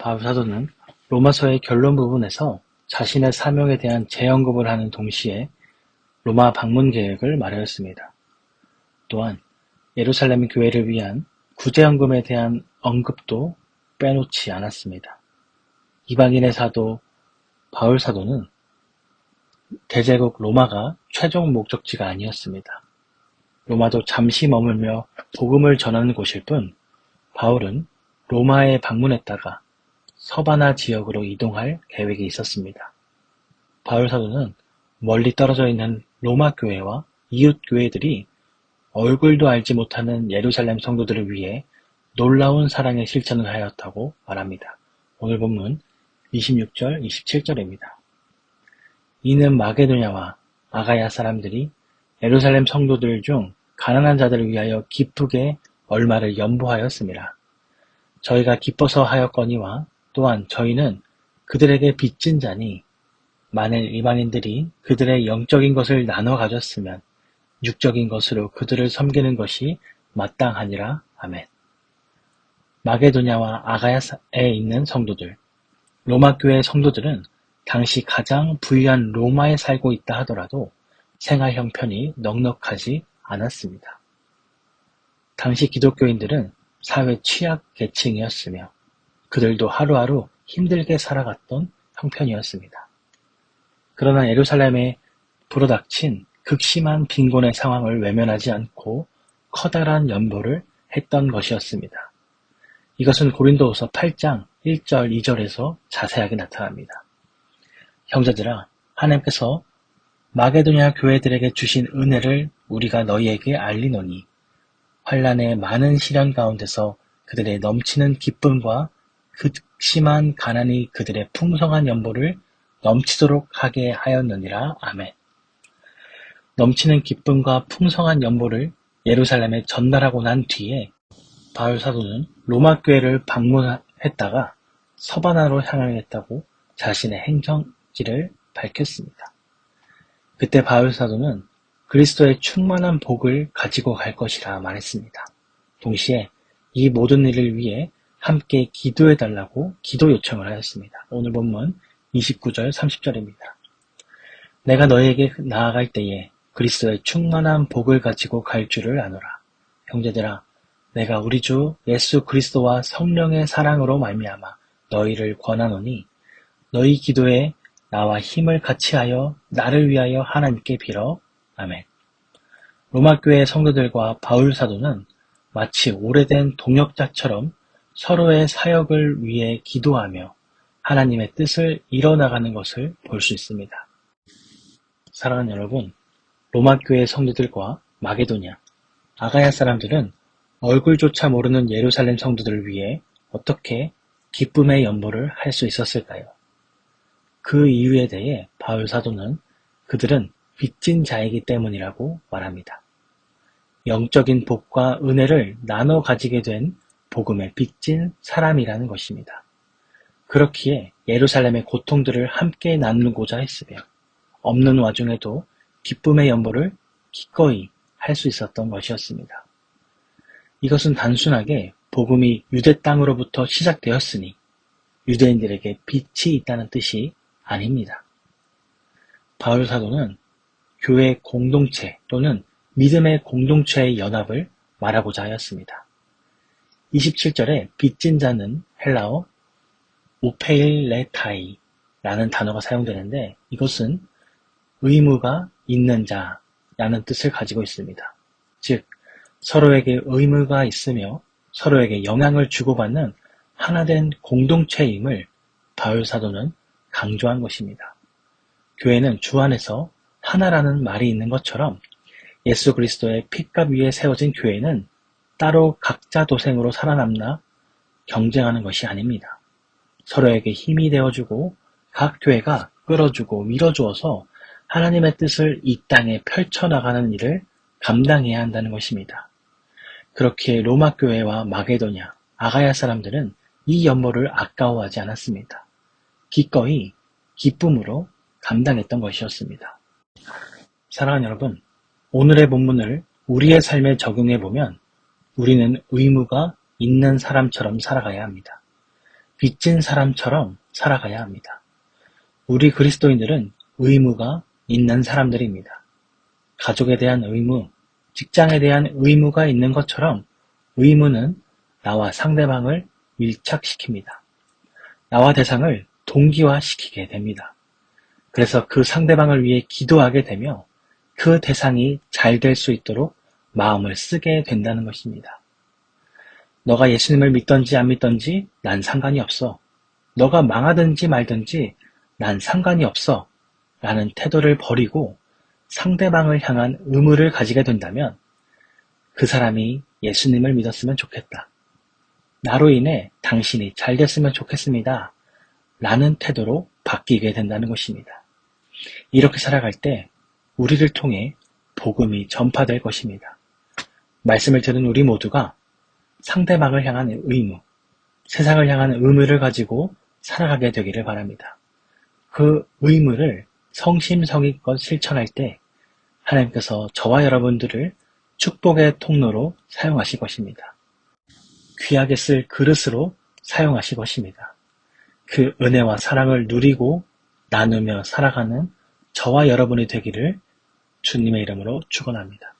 바울 사도는 로마서의 결론 부분에서 자신의 사명에 대한 재언급을 하는 동시에 로마 방문 계획을 말하였습니다. 또한 예루살렘 교회를 위한 구제연금에 대한 언급도 빼놓지 않았습니다. 이방인의 사도 바울 사도는 대제국 로마가 최종 목적지가 아니었습니다. 로마도 잠시 머물며 복음을 전하는 곳일 뿐 바울은 로마에 방문했다가 서바나 지역으로 이동할 계획이 있었습니다. 바울 사도는 멀리 떨어져 있는 로마 교회와 이웃 교회들이 얼굴도 알지 못하는 예루살렘 성도들을 위해 놀라운 사랑의 실천을 하였다고 말합니다. 오늘 본문 26절, 27절입니다. 이는 마게도냐와 아가야 사람들이 예루살렘 성도들 중 가난한 자들을 위하여 기쁘게 얼마를 연보하였습니다. 저희가 기뻐서 하였거니와 또한 저희는 그들에게 빚진 자니 만일 이방인들이 그들의 영적인 것을 나눠 가졌으면 육적인 것으로 그들을 섬기는 것이 마땅하니라. 아멘. 마게도냐와 아가야에 있는 성도들, 로마 교회 성도들은 당시 가장 부유한 로마에 살고 있다 하더라도 생활 형편이 넉넉하지 않았습니다. 당시 기독교인들은 사회 취약 계층이었으며 그들도 하루하루 힘들게 살아갔던 형편이었습니다. 그러나 예루살렘에 불어닥친 극심한 빈곤의 상황을 외면하지 않고 커다란 연보를 했던 것이었습니다. 이것은 고린도후서 8장 1절 2절에서 자세하게 나타납니다. 형제들아 하나님께서 마게도냐 교회들에게 주신 은혜를 우리가 너희에게 알리노니 환란의 많은 시련 가운데서 그들의 넘치는 기쁨과 극심한 가난이 그들의 풍성한 연보를 넘치도록 하게 하였느니라. 아멘. 넘치는 기쁨과 풍성한 연보를 예루살렘에 전달하고 난 뒤에 바울 사도는 로마 교회를 방문했다가 서바나로 향하겠다고 자신의 행정지를 밝혔습니다. 그때 바울 사도는 그리스도의 충만한 복을 가지고 갈 것이라 말했습니다. 동시에 이 모든 일을 위해 함께 기도해 달라고 기도 요청을 하였습니다. 오늘 본문 29절 30절입니다. 내가 너에게 나아갈 때에 그리스도의 충만한 복을 가지고 갈 줄을 아노라. 형제들아, 내가 우리 주 예수 그리스도와 성령의 사랑으로 말미암아 너희를 권하노니 너희 기도에 나와 힘을 같이 하여 나를 위하여 하나님께 빌어. 아멘. 로마 교회 성도들과 바울 사도는 마치 오래된 동역자처럼 서로의 사역을 위해 기도하며 하나님의 뜻을 이뤄나가는 것을 볼 수 있습니다. 사랑하는 여러분, 로마 교회 성도들과 마게도냐, 아가야 사람들은 얼굴조차 모르는 예루살렘 성도들을 위해 어떻게 기쁨의 연보를 할 수 있었을까요? 그 이유에 대해 바울 사도는 그들은 빚진 자이기 때문이라고 말합니다. 영적인 복과 은혜를 나눠 가지게 된 복음의 빚진 사람이라는 것입니다. 그렇기에 예루살렘의 고통들을 함께 나누고자 했으며 없는 와중에도 기쁨의 연보를 기꺼이 할 수 있었던 것이었습니다. 이것은 단순하게 복음이 유대 땅으로부터 시작되었으니 유대인들에게 빛이 있다는 뜻이 아닙니다. 바울 사도는 교회 공동체 또는 믿음의 공동체의 연합을 말하고자 하였습니다. 27절에 빚진 자는 헬라어 오페일레타이라는 단어가 사용되는데 이것은 의무가 있는 자라는 뜻을 가지고 있습니다. 즉 서로에게 의무가 있으며 서로에게 영향을 주고받는 하나된 공동체임을 바울 사도는 강조한 것입니다. 교회는 주 안에서 하나라는 말이 있는 것처럼 예수 그리스도의 핏값 위에 세워진 교회는 따로 각자 도생으로 살아남나 경쟁하는 것이 아닙니다. 서로에게 힘이 되어주고 각 교회가 끌어주고 밀어주어서 하나님의 뜻을 이 땅에 펼쳐나가는 일을 감당해야 한다는 것입니다. 그렇게 로마 교회와 마게도냐, 아가야 사람들은 이 연모를 아까워하지 않았습니다. 기꺼이 기쁨으로 감당했던 것이었습니다. 사랑하는 여러분, 오늘의 본문을 우리의 삶에 적용해 보면 우리는 의무가 있는 사람처럼 살아가야 합니다. 빚진 사람처럼 살아가야 합니다. 우리 그리스도인들은 의무가 있는 사람들입니다. 가족에 대한 의무, 직장에 대한 의무가 있는 것처럼 의무는 나와 상대방을 밀착시킵니다. 나와 대상을 동기화시키게 됩니다. 그래서 그 상대방을 위해 기도하게 되며 그 대상이 잘 될 수 있도록 마음을 쓰게 된다는 것입니다. 너가 예수님을 믿던지 안 믿던지 난 상관이 없어. 너가 망하든지 말든지 난 상관이 없어. 라는 태도를 버리고 상대방을 향한 의무를 가지게 된다면 그 사람이 예수님을 믿었으면 좋겠다. 나로 인해 당신이 잘 됐으면 좋겠습니다. 라는 태도로 바뀌게 된다는 것입니다. 이렇게 살아갈 때 우리를 통해 복음이 전파될 것입니다. 말씀을 들은 우리 모두가 상대방을 향한 의무, 세상을 향한 의무를 가지고 살아가게 되기를 바랍니다. 그 의무를 성심성의껏 실천할 때 하나님께서 저와 여러분들을 축복의 통로로 사용하실 것입니다. 귀하게 쓸 그릇으로 사용하실 것입니다. 그 은혜와 사랑을 누리고 나누며 살아가는 저와 여러분이 되기를 주님의 이름으로 축원합니다.